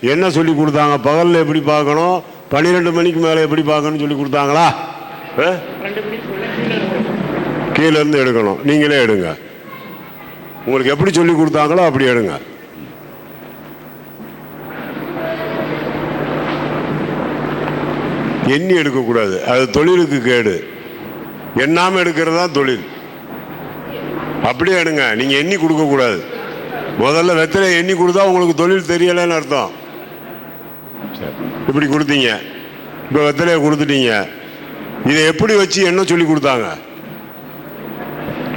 என்ன சொல்லி கொடுத்தாங்க? பகலில் எப்படி பார்க்கணும்? பன்னிரெண்டு மணிக்கு மேலே எப்படி பார்க்கணும்னு சொல்லி கொடுத்தாங்களா? ஆ? கீழே இருந்து எடுக்கணும். நீங்களே எடுங்க. உங்களுக்கு எப்படி சொல்லி கொடுத்தாங்களோ அப்படி எடுங்க. எண்ணி எடுக்கக்கூடாது. அது தொழிலுக்கு கேடு. எண்ணாமல் எடுக்கிறது தான் தொழில். அப்படியே எடுங்க. நீங்கள் எண்ணி கொடுக்கக்கூடாது. முதல்ல வெத்தலை எண்ணி கொடுத்தா உங்களுக்கு தொழில் தெரியலைன்னு அர்த்தம். இப்படி கொடுத்தீங்க? இப்போ வெத்தலையை கொடுத்துட்டீங்க. இதை எப்படி வச்சு என்ன சொல்லி கொடுத்தாங்க?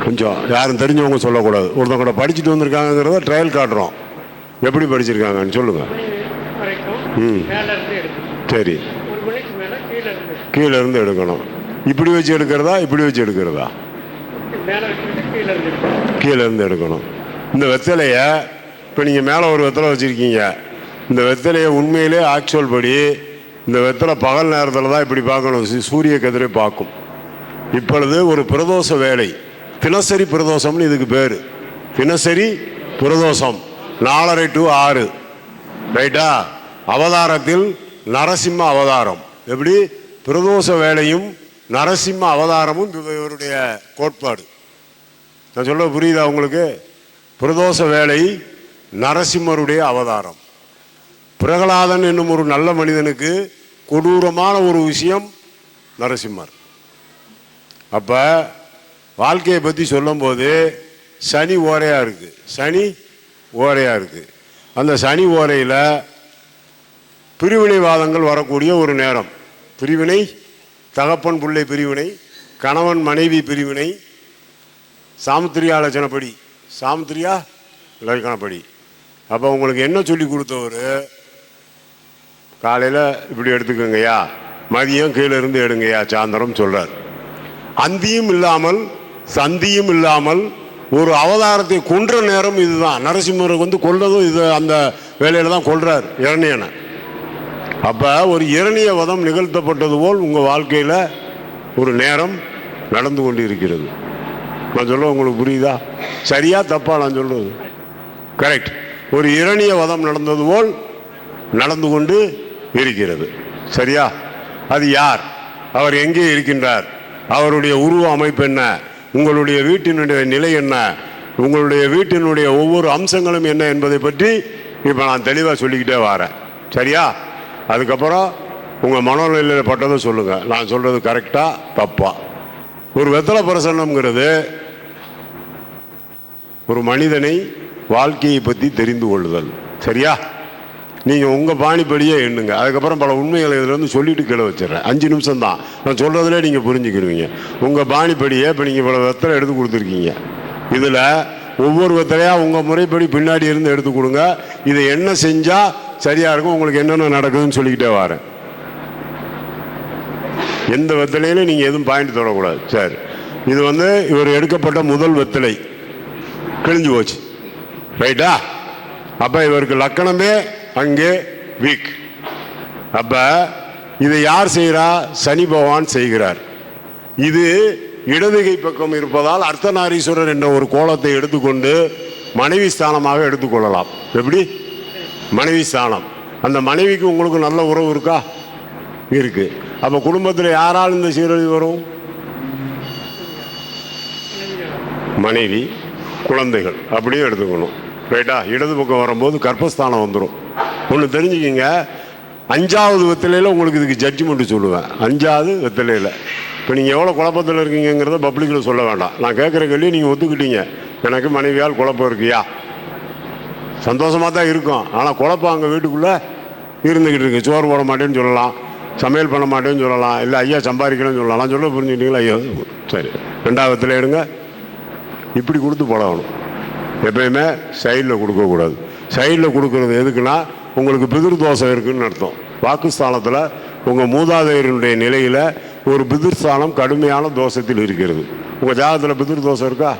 கொஞ்சம் யாரும் தெரிஞ்சவங்க சொல்லக்கூடாது. ஒருத்தவங்க கூட படிச்சுட்டு வந்திருக்காங்கிறத ட்ரையல் காட்டுறோம். எப்படி படிச்சிருக்காங்கன்னு சொல்லுங்க. மணி வரைக்கும் ம். சரி. கீழே இருந்து எடுக்கணும். இப்படி வச்சு எடுக்கிறதா? இப்படி வச்சு எடுக்கிறதா? கீழே இருந்து எடுக்கணும். இந்த வெத்தலைய இப்போ நீங்கள் மேலே ஒரு வெத்தலை வச்சுருக்கீங்க. இந்த வெத்தலையை உண்மையிலே ஆக்சுவல் படி இந்த வெத்தலை பகல் நேரத்தில் தான் இப்படி பார்க்கணும். சூரிய கதிரை பார்க்கும். இப்பொழுது ஒரு பிரதோஷ வேலை. தினசரி பிரதோஷம்னு இதுக்கு பேர். தினசரி பிரதோஷம். நாலரை டு ஆறு. ரைட்டா அவதாரத்தில் நரசிம்ம அவதாரம். எப்படி? பிரதோஷ வேலையும் நரசிம்ம அவதாரமும் இவருடைய கோட்பாடு. நான் சொல்ல புரியுதா உங்களுக்கு? பிரதோஷ வேலை நரசிம்மருடைய அவதாரம். பிரகலாதன் என்னும் ஒரு நல்ல மனிதனுக்கு கொடூரமான ஒரு விஷயம் நரசிம்மர். அப்போ வாழ்க்கையை பற்றி சொல்லும்போது சனி ஓரையாக இருக்குது சனி ஓரையாக இருக்குது அந்த சனி ஓரையில் பிரிவினைவாதங்கள் வரக்கூடிய ஒரு நேரம். பிரிவினை தகப்பன் பிள்ளை பிரிவினை கணவன் மனைவி பிரிவினை சாமுத்திரியா லட்சணப்படி சாமுத்திரியா லட்சணப்படி அப்போ உங்களுக்கு என்ன சொல்லி கொடுத்தவர்? காலையில் இப்படி எடுத்துக்கோங்கய்யா. மதியம் கீழே இருந்து எடுங்கய்யா சாயந்தரம் சொல்கிறார் அந்தியும் இல்லாமல் சந்தியும் இல்லாமல் ஒரு அவதாரத்தை கொன்ற நேரம் இதுதான். நரசிம்மரை வந்து கொள்ளதும் இது அந்த வேலையில் தான் கொள்கிறார் இரணியனை. அப்போ ஒரு இரணிய வதம் நிகழ்த்தப்பட்டது போல் உங்கள் வாழ்க்கையில் ஒரு நேரம் நடந்து கொண்டு இருக்கிறது நான் சொல்ல உங்களுக்கு புரியுதா? சரியா தப்பா நான் சொல்றது? கரெக்ட் ஒரு இரணிய வதம் நடந்தது போல் நடந்து கொண்டு இருக்கிறது. சரியா? அது யார்? அவர் எங்கே இருக்கின்றார்? அவருடைய உருவ அமைப்பு என்ன? உங்களுடைய வீட்டினுடைய நிலை என்ன? உங்களுடைய வீட்டினுடைய ஒவ்வொரு அம்சங்களும் என்ன என்பதை பற்றி இப்போ நான் தெளிவாக சொல்லிக்கிட்டே வரேன். சரியா? அதுக்கப்புறம் உங்கள் மனநிலையில் பட்டதை சொல்லுங்கள் நான் சொல்கிறது கரெக்டாக தப்பா? ஒரு வெத்தலை பிரசன்னம்ங்கிறது ஒரு மனிதனை வாழ்க்கையை பற்றி தெரிந்து கொள்ளுதல். சரியா? நீங்கள் உங்கள் பாணிப்படியே எண்ணுங்க. அதுக்கப்புறம் பல உண்மைகளை இதில் வந்து சொல்லிட்டு கீழே வச்சிடறேன். அஞ்சு நிமிஷம் தான் நான் சொல்கிறதுலே நீங்கள் புரிஞ்சுக்கிடுவீங்க. உங்கள் பாணிப்படியே இப்போ நீங்கள் இவ்வளோ வெத்தலை எடுத்து கொடுத்துருக்கீங்க. இதில் ஒவ்வொரு வெத்தலையாக உங்கள் முறைப்படி பின்னாடி இருந்து எடுத்து கொடுங்க. இதை என்ன செஞ்சால் சரியாக இருக்கும் உங்களுக்கு என்னென்ன நடக்குதுன்னு சொல்லிக்கிட்டே வரேன். எந்த வெத்தலையிலும் நீங்கள் எதுவும் பாயிண்ட் தொடக்கூடாது. சரி. இது வந்து இவர் எடுக்கப்பட்ட முதல் வெத்தலை. கிழிஞ்சு போச்சு. ரைட்டா அப்போ இவருக்கு லக்கணமே அங்கே வீக் அப்ப இதை யார் செய்கிறா? சனி பகவான் செய்கிறார். இது இடதுகை பக்கம் இருப்பதால் அர்த்தநாரீஸ்வரர் என்ற ஒரு கோலத்தை எடுத்துக்கொண்டு மனைவி ஸ்தானமாக எடுத்துக்கொள்ளலாம். எப்படி? மனைவி ஸ்தானம். அந்த மனைவிக்கு உங்களுக்கு நல்ல உறவு இருக்கா? இருக்கு. அப்ப குடும்பத்தில் யாரால் இந்த சீரழிவு வரும்? மனைவி குழந்தைகள். அப்படியே எடுத்துக்கணும். ரைட்டா இடது பக்கம் வரும்போது கர்ப்பஸ்தானம் வந்துடும் ஒன்று தெரிஞ்சுக்கிங்க. அஞ்சாவது வெத்தலையில் உங்களுக்கு இதுக்கு ஜட்ஜ்மெண்ட்டு சொல்லுவேன். அஞ்சாவது வெத்தலையில். இப்போ நீங்கள் எவ்வளோ குழப்பத்தில் இருக்கீங்கிறத பப்ளிக்கில் சொல்ல வேண்டாம். நான் கேட்குற கேள்வி நீங்கள் ஒத்துக்கிட்டீங்க. எனக்கு மனைவியால் குழப்பம் இருக்கியா? சந்தோஷமாக தான் இருக்கும். ஆனால் குழப்பம் அங்கே வீட்டுக்குள்ளே இருந்துக்கிட்டு இருக்கு. சோறு போட மாட்டேன்னு சொல்லலாம். சமையல் பண்ண மாட்டேன்னு சொல்லலாம். இல்லை ஐயா சம்பாதிக்கணும்னு சொல்லலாம். சொல்ல புரிஞ்சுக்கிட்டீங்களா? ஐயா சரி. ரெண்டாவது வெத்தலை எடுங்க. இப்படி கொடுத்து பழகணும். எப்பயுமே சைடில் கொடுக்கக்கூடாது. சைடில் கொடுக்குறது எதுக்குன்னா உங்களுக்கு பிதிர் தோஷம் இருக்குன்னு அர்த்தம். வாக்குஸ்தானத்தில் உங்கள் மூதாதையருடைய நிலையில் ஒரு பிதிர்ஸ்தானம் கடுமையான தோஷத்தில் இருக்கிறது. உங்கள் ஜாதகத்தில் பிதிர் தோஷம் இருக்கா?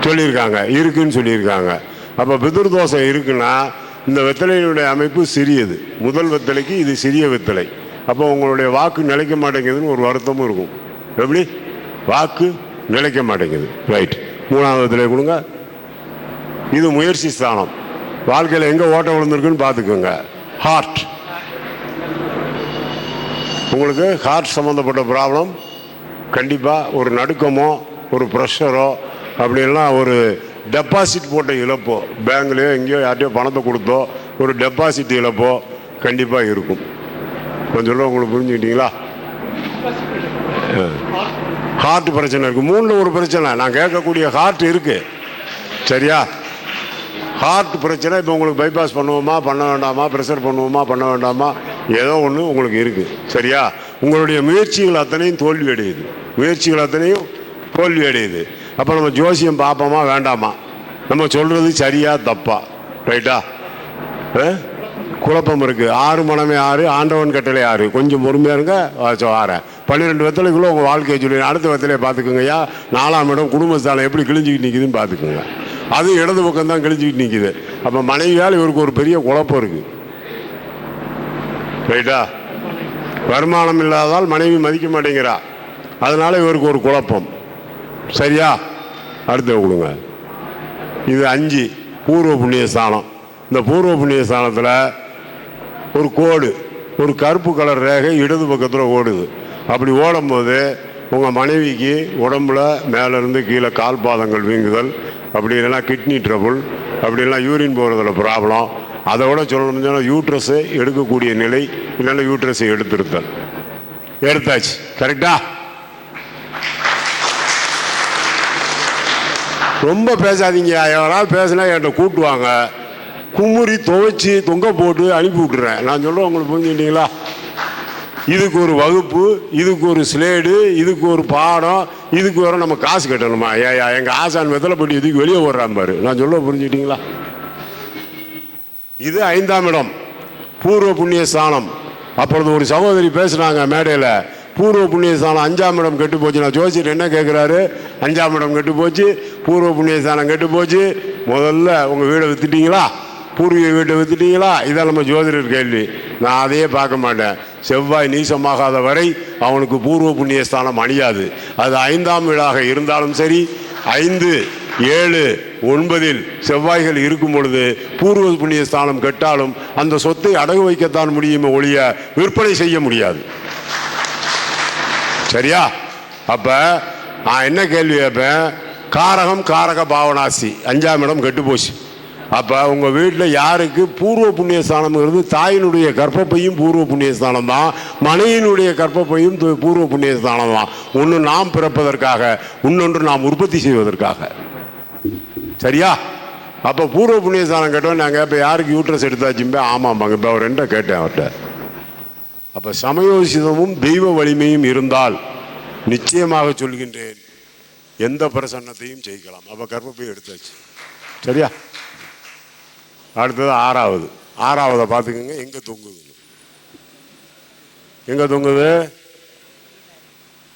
சொல்லியிருக்காங்க. இருக்குன்னு சொல்லியிருக்காங்க. அப்போ பிதிர் தோஷம் இருக்குன்னா இந்த வெத்தலையினுடைய அமைப்பு சிறியது. முதல் வெத்தலைக்கு இது சிறிய வெத்தலை. அப்போ உங்களுடைய வாக்கு நிலைக்க மாட்டேங்குதுன்னு ஒரு வருத்தமும் இருக்கும். எப்படி? வாக்கு நிலைக்க மாட்டேங்குது. ரைட் மூணாவது வெத்தலை கொடுங்க. இது முயற்சி ஸ்தானம். வாழ்க்கையில் எங்கே ஓட்டம் விழுந்திருக்குன்னு பார்த்துக்கோங்க. ஹார்ட் உங்களுக்கு ஹார்ட் சம்மந்தப்பட்ட ப்ராப்ளம் கண்டிப்பாக ஒரு நடுக்கமோ ஒரு ப்ரெஷரோ அப்படின்லாம் ஒரு டெபாசிட் போட்ட இழப்போ பேங்க்லேயோ எங்கேயோ யார்ட்டையோ பணத்தை கொடுத்தோ ஒரு டெபாசிட் இழப்போ கண்டிப்பாக இருக்கும். கொஞ்சம் சொல்ல உங்களுக்கு புரிஞ்சுக்கிட்டீங்களா? ஹார்ட் பிரச்சனை இருக்குது மூணில் ஒரு பிரச்சனை. நான் கேட்கக்கூடிய ஹார்ட் இருக்குது சரியா? ஹார்ட் பிரச்சனை இப்போ உங்களுக்கு பைபாஸ் பண்ணுவோமா பண்ண வேண்டாமா ப்ரெஷர் பண்ணுவோமா பண்ண வேண்டாமா ஏதோ ஒன்று உங்களுக்கு இருக்குது சரியா? உங்களுடைய முயற்சிகள் அத்தனையும் தோல்வி அடையுது. முயற்சிகள் அத்தனையும் தோல்வி அடையுது. அப்போ நம்ம ஜோசியம் பார்ப்போமா வேண்டாமா? நம்ம சொல்கிறது சரியா தப்பா? ரைட்டா ஆ? குழப்பம் இருக்குது ஆறு மனமே ஆறு ஆண்டவன் கட்டளை ஆறு. கொஞ்சம் பொறுமையாக இருங்க ஆறேன் பன்னிரெண்டு வெத்தலைக்குள்ளே உங்கள் வாழ்க்கையை சொல்லி அடுத்த வெத்தலையை பார்த்துக்குங்கய்யா. நாலாம் இடம் குடும்பஸ்தானம் எப்படி கிழிஞ்சிக்கிட்டு நிற்குதுன்னு பார்த்துக்குங்க. அது இடது பக்கம் தான் கிழிஞ்சிக்கிட்டு நிற்கிது அப்போ மனைவியால் இவருக்கு ஒரு பெரிய குழப்பம் இருக்குது ரைட்டா? வருமானம் இல்லாதால் மனைவி மதிக்க மாட்டேங்கிறா. அதனால இவருக்கு ஒரு குழப்பம். சரியா? அடுத்து கொடுங்க. இது அஞ்சு. பூர்வ புண்ணிய ஸ்தானம். இந்த பூர்வ புண்ணிய ஸ்தானத்தில் ஒரு கோடு ஒரு கருப்பு கலர் ரேகை இடது பக்கத்தில் ஓடுது. அப்படி ஓடும்போது உங்கள் மனைவிக்கு உடம்புல மேலேருந்து கீழே கால் பாதங்கள் வீங்குதல் அப்படி இல்லைன்னா கிட்னி ட்ரபுள் அப்படி இல்லைன்னா யூரின் போகிறதுல ப்ராப்ளம் அதை விட சொன்னால் யூட்ரஸை எடுக்கக்கூடிய நிலை இல்லைன்னா யூட்ரஸை எடுத்திருத்தல். எடுத்தாச்சு. கரெக்டா ரொம்ப பேசாதீங்க. யாராவது பேசினா என்கிட்ட கூட்டுவாங்க. குமுறி துவைச்சி தொங்க போட்டு அனுப்பி விட்டுறேன். நான் சொல்கிறேன் உங்களுக்கு புரிஞ்சுக்கிட்டீங்களா? இதுக்கு ஒரு வகுப்பு இதுக்கு ஒரு ஸ்லேடு இதுக்கு ஒரு பாடம் இதுக்கு வர நம்ம காசு கட்டணுமா? ஏயா எங்கள் ஆசான் வெத்தலை போட்டு இதுக்கு வெளியே ஓடுறான் பாரு. நான் சொல்ல புரிஞ்சுக்கிட்டீங்களா? இது ஐந்தாம் இடம். பூர்வ புண்ணிய ஸ்தானம். அப்பொழுது ஒரு சகோதரி பேசுனாங்க மேடையில் பூர்வ புண்ணிய ஸ்தானம் அஞ்சாம் இடம் கெட்டு போச்சு. நான் ஜோசியர் என்ன கேட்குறாரு அஞ்சாம் இடம் கெட்டு போச்சு பூர்வ புண்ணிய ஸ்தானம் கெட்டு போச்சு. முதல்ல உங்கள் வீடை வித்துட்டீங்களா? பூர்வீக வீட்டை வித்துட்டீங்களா இதான் நம்ம ஜோதிடர் கேள்வி. நான் அதையே பார்க்க மாட்டேன். செவ்வாய் நீசமாகாத வரை அவனுக்கு பூர்வ புண்ணிய ஸ்தானம் அணியாது. அது ஐந்தாம் வீடாக இருந்தாலும் சரி ஐந்து ஏழு ஒன்பதில் செவ்வாய்கள் இருக்கும் பொழுது பூர்வ புண்ணிய ஸ்தானம் கெட்டாலும் அந்த சொத்தை அடகு வைக்கத்தான் முடியுமே ஒழிய விற்பனை செய்ய முடியாது. சரியா? அப்போ நான் என்ன கேள்வி கேட்பேன்? காரகம் காரக பாவனாசி. அஞ்சாம் இடம் கெட்டு போச்சு அப்போ உங்கள் வீட்டில் யாருக்கு பூர்வ புண்ணிய ஸ்தானம்ங்கிறது தாயினுடைய கர்ப்பப்பையும் பூர்வ புண்ணிய ஸ்தானம் தான் மனையினுடைய கர்ப்பப்பையும் பூர்வ புண்ணிய ஸ்தானம் தான் ஒன்று நாம் பிறப்பதற்காக இன்னொன்று நாம் உற்பத்தி செய்வதற்காக. சரியா? அப்போ பூர்வ புண்ணிய ஸ்தானம் கேட்டோம் நாங்கள் இப்போ யாருக்கு யூட்ரஸ் எடுத்தாச்சும்பே ஆமாம்பாங்க. இப்போ அவர் என்ன கேட்டேன் அவர்கிட்ட. அப்போ சமயோசிதமும் தெய்வ வலிமையும் இருந்தால் நிச்சயமாக சொல்கின்றேன். எந்த பிரசன்னத்தையும் ஜெயிக்கலாம். அப்போ கர்ப்பப்பை எடுத்தாச்சு. சரியா? அடுத்தது ஆறாவது. ஆறாவதை பார்த்துக்கோங்க எங்கே தொங்குது? எங்கே தொங்குது?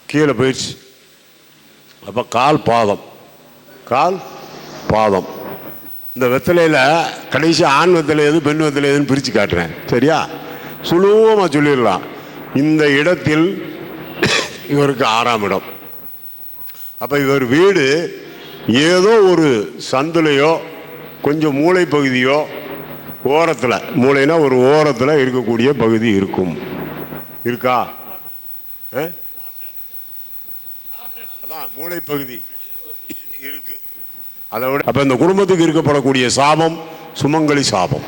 கீழே போயிடுச்சு. அப்போ கால் பாதம். கால் பாதம். இந்த வெத்தலையில் கடைசி ஆண் வெத்தலை எது பெண் வெத்தலை எதுன்னு பிரித்து காட்டுறேன். சரியா? சுலுவமாக சொல்லிடலாம். இந்த இடத்தில் இவருக்கு ஆறாம் இடம். அப்போ இவர் வீடு ஏதோ ஒரு சந்துலையோ கொஞ்சம் மூளை பகுதியோ ஓரத்தில் மூளைனா ஒரு ஓரத்தில் இருக்கக்கூடிய பகுதி இருக்கும். இருக்கா? ஆ? அதான் மூளை பகுதி இருக்கு. அதை விட அப்போ இந்த குடும்பத்துக்கு இருக்கப்படக்கூடிய சாபம் சுமங்கலி சாபம்.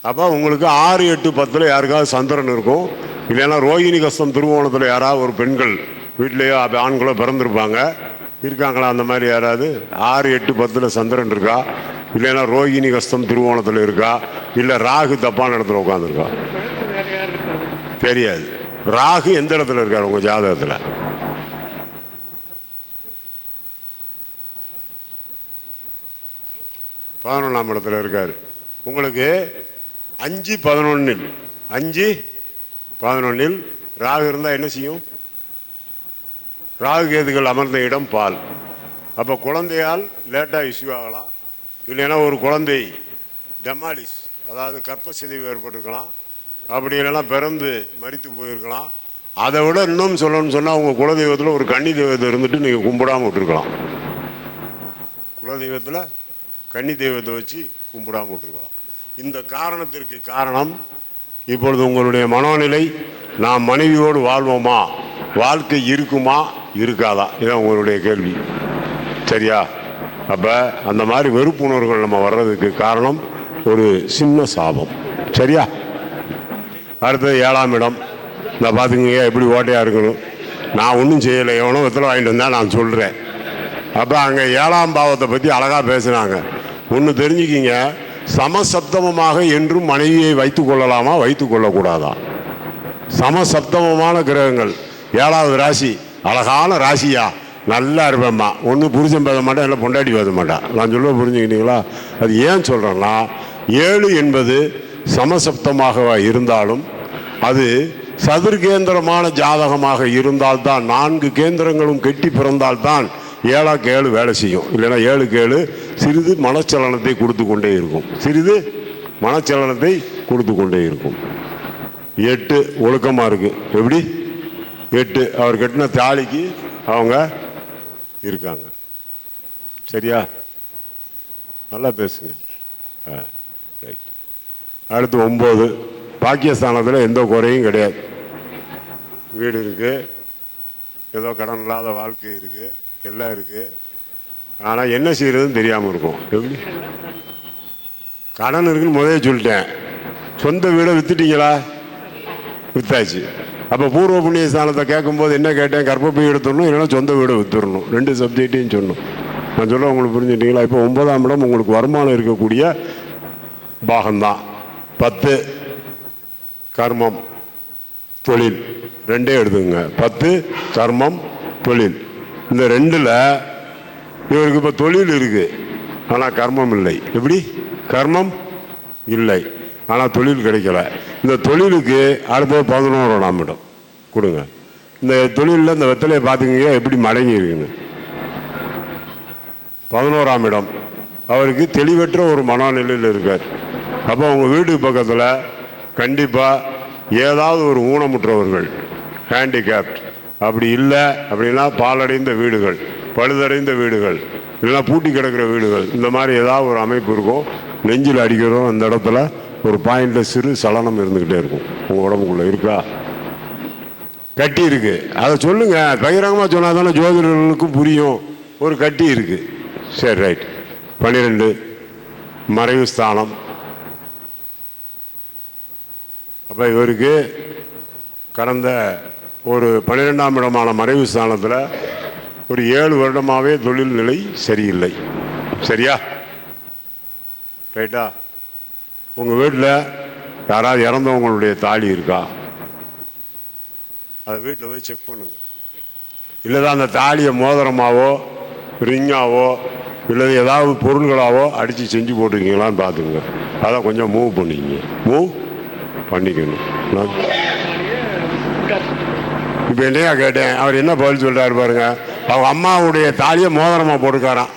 அப்போ உங்களுக்கு ஆறு எட்டு பத்தில் யாருக்காவது சந்திரன் இருக்கும். இல்லைன்னா ரோஹிணி கஸ்தம் திருவோணத்தில் யாராவது ஒரு பெண்கள் வீட்டிலேயோ ஆண்களோ பிறந்திருப்பாங்க. இருக்காங்களா? அந்த மாதிரி யாராவது? ஆறு எட்டு பத்தில் சந்திரன் இருக்கா? இல்லைன்னா ரோகிணி கஸ்தம் திருவோணத்தில் இருக்கா? இல்லை ராகு தப்பான இடத்துல உட்காந்துருக்கா தெரியாது. ராகு எந்த இடத்துல இருக்கார் உங்கள் ஜாதகத்தில்? பதினொன்றாம் இடத்துல இருக்கார். உங்களுக்கு அஞ்சு பதினொன்னில் அஞ்சு பதினொன்னில் ராகு இருந்தால் என்ன செய்யும்? ராகு கேதுகள் அமர்ந்த இடம் பால். அப்போ குழந்தையால் லேட்டாக இஷ்யூ ஆகலாம். இல்லைன்னா ஒரு குழந்தை டெமாலிஸ் அதாவது கற்பசிதைவு ஏற்பட்டிருக்கலாம். அப்படி இல்லைன்னா பிறந்து மறித்து போயிருக்கலாம். அதை விட இன்னும் சொல்லணும்னு சொன்னால் உங்கள் குலதெய்வத்தில் ஒரு கன்னி தெய்வத்தை இருந்துட்டு நீங்கள் கும்பிடாம விட்டுருக்கலாம். குலதெய்வத்தில் கன்னி தெய்வத்தை வச்சு கும்பிடாமல் விட்டுருக்கலாம். இந்த காரணத்திற்கு காரணம் இப்பொழுது உங்களுடைய மனோநிலை நாம் மனைவியோடு வாழ்வோமா? வாழ்க்கை இருக்குமா இருக்காதா? இதான் உங்களுடைய கேள்வி. சரியா? அப்போ அந்த மாதிரி வெறுப்புணர்வுகள் நம்ம வர்றதுக்கு காரணம் ஒரு சின்ன சாபம். சரியா? அடுத்தது ஏழாம் இடம். இந்த பார்த்துக்கங்க எப்படி ஓட்டையாக இருக்கணும். நான் ஒன்றும் செய்யலை. எவனோ எத்தனை வாங்கிட்டு வந்தால் நான் சொல்கிறேன் அப்போ அங்கே ஏழாம் பாவத்தை பற்றி அழகாக பேசுனாங்க. ஒன்று தெரிஞ்சுக்கிங்க சமசப்தமமாக என்றும் மனைவியை வைத்து கொள்ளலாமா வைத்து கொள்ளக்கூடாதா? சமசப்தமமான கிரகங்கள். ஏழாவது ராசி. அழகான ராசியா. நல்லா இருப்பேம்மா ஒன்று புரிஞ்சம் பேச மாட்டேன் இல்லை பொண்டாட்டி பேச மாட்டேன் நான் சொல்ல புரிஞ்சுக்கிட்டீங்களா? அது ஏன் சொல்கிறேன்னா ஏழு என்பது சமசப்தமாக இருந்தாலும் அது சதுர்கேந்திரமான ஜாதகமாக இருந்தால்தான் நான்கு கேந்திரங்களும் கெட்டி பிறந்தால்தான் ஏழாக்கு ஏழு வேலை செய்யும். இல்லைன்னா ஏழுக்கு ஏழு சிறிது மனச்சலனத்தை கொடுத்து கொண்டே இருக்கும். சிறிது மனச்சலனத்தை கொடுத்து கொண்டே இருக்கும். எட்டு ஒழுக்கமாக இருக்குது எப்படி? எட்டு அவர் கட்டின தாலிக்கு அவங்க இருக்காங்க. சரியா? நல்லா பேசுங்க. ஆ ரைட் அடுத்து ஒம்பது. பாக்கியஸ்தானத்தில் எந்த குறையும் கிடையாது. வீடு இருக்கு. ஏதோ கடன் இல்லாத வாழ்க்கை இருக்கு. எல்லாம் இருக்கு. ஆனால் என்ன செய்யறதுன்னு தெரியாமல் இருக்கும். எப்படி? கடன் இருக்குன்னு முதலே சொல்லிட்டேன். சொந்த வீடை வித்துட்டீங்களா? வித்தாச்சு. அப்போ பூர்வ புண்ணிய ஸ்தானத்தை கேட்கும்போது என்ன கேட்டேன்? கர்ப்பப்பை எடுத்துடணும் இல்லைன்னா சொந்த வீடு வித்துடணும். ரெண்டு சப்ஜெக்டையும் சொன்னோம். நான் சொல்ல உங்களுக்கு புரிஞ்சுட்டீங்களா? இப்போ ஒன்பதாம் இடம் உங்களுக்கு வருமானம் இருக்கக்கூடிய பாகம்தான். பத்து கர்மம் தொழில். ரெண்டே எடுத்துங்க பத்து கர்மம் தொழில். இந்த ரெண்டில் இவருக்கு இப்போ தொழில் இருக்குது ஆனால் கர்மம் இல்லை. எப்படி? கர்மம் இல்லை. ஆனால் தொழில் கிடைக்கல. இந்த தொழிலுக்கு அடுத்தது பதினோராம் இடம் கொடுங்க. இந்த தொழிலில் இந்த வெத்தலையை பார்த்துக்கிங்க எப்படி மடங்கி இருக்குன்னு. பதினோராம் இடம். அவருக்கு தெளிவற்ற ஒரு மனநிலையில் இருக்கார். அப்போ அவங்க வீட்டு பக்கத்தில் கண்டிப்பாக ஏதாவது ஒரு ஊனமுற்றவர்கள் ஹேண்டிகேப்ட் அப்படி இல்லை அப்படின்னா பாலடைந்த வீடுகள் பழுதடைந்த வீடுகள் இல்லைன்னா பூட்டி கிடக்கிற வீடுகள் இந்த மாதிரி ஏதாவது ஒரு அமைப்பு இருக்கும் நெஞ்சில் அடிக்கிறோம் அந்த இடத்துல ஒரு பாயிண்ட்ல சிறு சலனம் இருந்துக்கிட்டே இருக்கும். உங்கள் உடம்புக்குள்ள இருக்கா? கட்டி இருக்கு. அதை சொல்லுங்க. பகிரங்கமாக சொன்னால் தானே ஜோதிடர்களுக்கும் புரியும். ஒரு கட்டி இருக்கு. சரி ரைட் பன்னிரெண்டு. மறைவு ஸ்தானம். அப்போ இவருக்கு கடந்த ஒரு பன்னிரெண்டாம் இடமான மறைவு ஸ்தானத்தில் ஒரு ஏழு வருடமாகவே தொழில்நிலை சரியில்லை. சரியா? ரைட்டா உங்கள் வீட்டில் யாராவது இறந்தவங்களுடைய தாலி இருக்கா? அதை வீட்டில் போய் செக் பண்ணுங்க. இல்லைதான் அந்த தாலியை மோதிரமாவோ ரிங்காவோ இல்லை ஏதாவது பொருள்களாவோ அடித்து செஞ்சு போட்டிருக்கீங்களான்னு பார்த்துங்க அதை கொஞ்சம் மூவ் பண்ணிக்கங்க. மூவ் பண்ணிக்கணும். இப்போ என்னையா கேட்டேன்? அவர் என்ன பதில் சொல்கிறாரு பாருங்க. அவங்க அம்மாவுடைய தாலியை மோதிரமாக போட்டுக்காரான்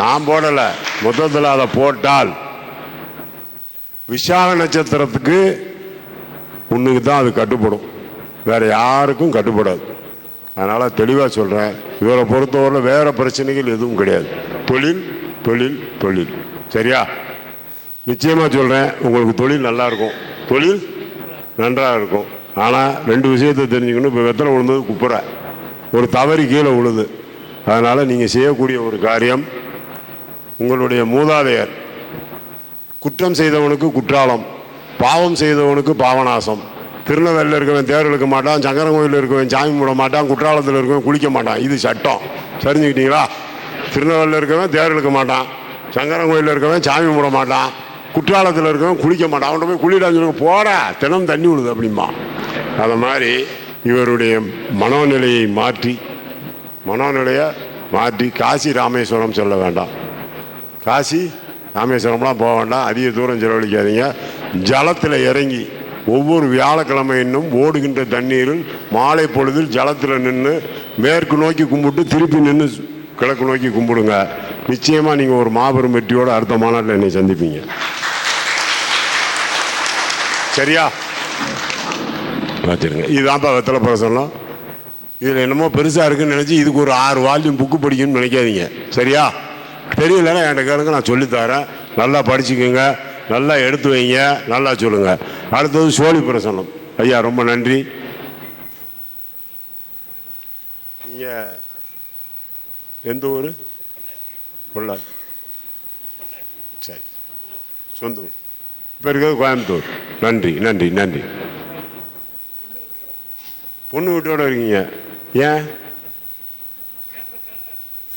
நான் போடலை. மொத்தத்தில் அதை போட்டால் விஷால நட்சத்திரத்துக்கு உன்னுக்கு தான் அது கட்டுப்படும். வேற யாருக்கும் கட்டுப்படாது. அதனால தெளிவாக சொல்கிறேன் இவரை பொறுத்தவரை வேற பிரச்சனைகள் எதுவும் கிடையாது. தொழில் தொழில் தொழில். சரியா? நிச்சயமாக சொல்கிறேன் உங்களுக்கு தொழில் நல்லா இருக்கும். தொழில் நன்றாக இருக்கும். ஆனால் ரெண்டு விஷயத்தை தெரிஞ்சுக்கணும். இப்போ வெத்தலை விழுந்தது குப்புற. ஒரு தவறி கீழே விழுது அதனால் நீங்கள் செய்யக்கூடிய ஒரு காரியம் உங்களுடைய மூதாதையர் குற்றம் செய்தவனுக்கு குற்றாலம் பாவம் செய்தவனுக்கு பாவநாசம். திருநெல்வேலியில் இருக்கவன் தேர் இழுக்க மாட்டான் சங்கரங்கோயிலில் இருக்கவன் சாமி மூட மாட்டான் குற்றாலத்தில் இருக்கவன் குளிக்க மாட்டான். இது சட்டம். தெரிஞ்சுக்கிட்டீங்களா? திருநெல்வேலியில் இருக்கவன் தேர் இழுக்க மாட்டான் சங்கரங்கோயிலில் இருக்கவன் சாமி மூட மாட்டான் குற்றாலத்தில் இருக்கவன் குளிக்க மாட்டான். அவன்கிட்ட போய் குளிடான்னு சொல்லுங்க போடா தினம் தண்ணி விழுது அப்படிமா அதை மாதிரி இவருடைய மனோநிலையை மாற்றி மனோநிலையை மாற்றி காசி ராமேஸ்வரம் சொல்ல வேண்டாம். காசி ராமேஸ்வரம்லாம் போக வேண்டாம். அதிக தூரம் செலவழிக்காதீங்க. ஜலத்தில் இறங்கி ஒவ்வொரு வியாழக்கிழமை இன்னும் ஓடுகின்ற தண்ணீரில் மாலை பொழுதில் ஜலத்தில் நின்று மேற்கு நோக்கி கும்பிட்டு திருப்பி நின்று கிழக்கு நோக்கி கும்பிடுங்க. நிச்சயமாக நீங்கள் ஒரு மாபெரும் வெற்றியோடு அடுத்த மாநாட்டில் என்னை சந்திப்பீங்க. சரியா? வச்சிருங்க இதுதான்ப்பா வெத்தலை பிரசனம் இதில் என்னமோ பெருசாக இருக்குன்னு நினச்சி இதுக்கு ஒரு ஆறு வால்யூம் புக்கு படிக்கணும்னு நினைக்காதீங்க. சரியா? தெரியலன்னா என்கிட்ட கேளுங்க நான் சொல்லித்தரேன். நல்லா படிச்சுக்கோங்க நல்லா எடுத்து வைங்க நல்லா சொல்லுங்க. அடுத்தது சோழி பிரசனம் ஐயா ரொம்ப நன்றி. நீங்க எந்த ஊர்? பொள்ளாச்சி. சரி. சொந்த ஊர். இப்போ இருக்கிறது கோயம்புத்தூர். நன்றி நன்றி நன்றி. பொண்ணு வீட்டோட இருக்கீங்க. ஏன்?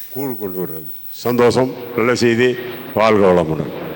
கூழ் கொண்டு வர்றது. சந்தோஷம். நல்ல செய்தி. வாழ்க வளமுடன்.